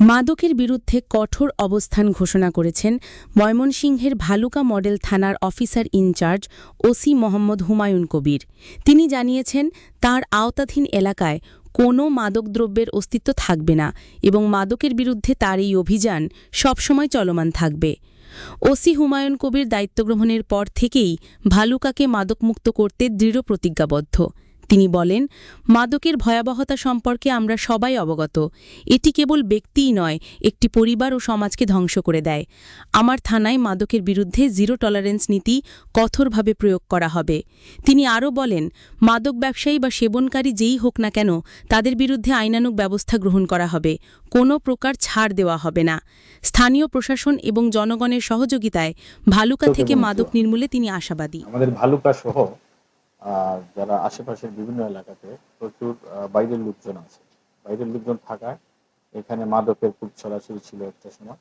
মাদকের বিরুদ্ধে কঠোর অবস্থান ঘোষণা করেছেন ময়মনসিংহের ভালুকা মডেল থানার officer in charge OC Mohammad Humayun Kabir. তিনি জানিয়েছেন, তার আওতাধীন এলাকায় কোনো মাদকদ্রব্যের অস্তিত্ব থাকবে না এবং মাদকের বিরুদ্ধে তার এই অভিযান সবসময় চলমান থাকবে। ওসি হুমায়ুন কবির দায়িত্ব গ্রহণের পর থেকেই ভালুকাকে মাদকমুক্ত করতে দৃঢ় প্রতিজ্ঞাবদ্ধ। তিনি বলেন মাদকের ভয়াবহতা সম্পর্কে আমরা সবাই অবগত। এটি কেবল ব্যক্তিই নয় একটি পরিবার ও সমাজকে ধ্বংস করে দেয়। আমার থানায় মাদকের বিরুদ্ধে জিরো টলারেন্স নীতি কঠোরভাবে প্রয়োগ করা হবে। তিনি আরও বলেন মাদক ব্যবসায়ী বা সেবনকারী যেই হোক না কেন তাদের বিরুদ্ধে আইনানুক ব্যবস্থা গ্রহণ করা হবে। কোনো প্রকার ছাড় দেওয়া হবে না। স্থানীয় প্রশাসন এবং জনগণের সহযোগিতায় ভালুকা থেকে মাদক নির্মূলে তিনি আশাবাদী। আমাদের ভালুকা সহ যারা আশেপাশের বিভিন্ন এলাকাতে প্রচুর বাইরের লোকজন আছে। বাইরের লোকজন থাকায় এখানে মাদকের খুব ছড়াছড়ি ছিল একটা সময়।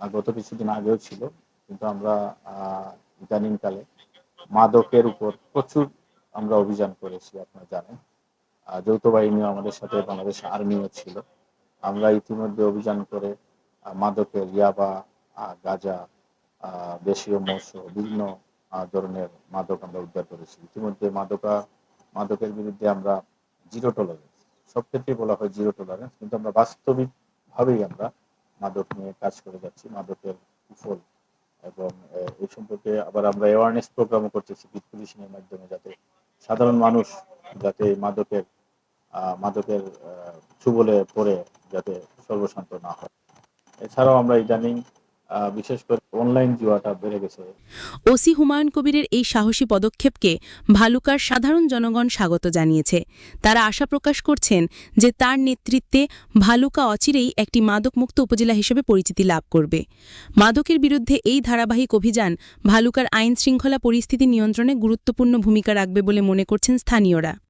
আর গত কিছুদিন আগেও ছিল। কিন্তু আমরা ইদানিংকালে মাদকের উপর প্রচুর আমরা অভিযান করেছি, আপনারা জানেন। যৌথ বাহিনীও আমাদের সাথে বাংলাদেশ আর্মিও ছিল। আমরা ইতিমধ্যে অভিযান করে মাদকের ইয়াবা গাঁজা দেশীয় মৎস্য, বিভিন্ন ধরনের মাদক আমরা উদ্ধার করেছি। ইতিমধ্যে মাদকা, মাদকের বিরুদ্ধে আমরা জিরো টলারেন্স সব ক্ষেত্রে বলা হয় জিরো টলারেন্স কিন্তু আমরা বাস্তবিক ভাবেই আমরা মাদক নিয়ে কাজ করে যাচ্ছি, মাদকের কুফল। এবং এই সম্পর্কে আবার আমরা অ্যাওয়ারনেস প্রোগ্রামও করতেছি বিট পুলিশিংয়ের মাধ্যমে যাতে সাধারণ মানুষ যাতে মাদকের মাদকের ছুবলে পড়ে, যাতে সর্বশান্ত না হয়। এছাড়াও আমরা ইদানিং বিশেষ করে অনলাইন জুয়াটা বেড়ে গেছে। ওসি হুমায়ুন কবিরের এই সাহসী পদক্ষেপকে ভালুকার সাধারণ জনগণ স্বাগত জানিয়েছে। তারা আশা প্রকাশ করছেন যে তার নেতৃত্বে ভালুকা অচিরেই একটি মাদকমুক্ত উপজেলা হিসেবে পরিচিতি লাভ করবে। মাদকের বিরুদ্ধে এই ধারাবাহিক অভিযান ভালুকার আইন শৃঙ্খলা পরিস্থিতি নিয়ন্ত্রণে গুরুত্বপূর্ণ ভূমিকা রাখবে বলে মনে করছেন স্থানীয়রা।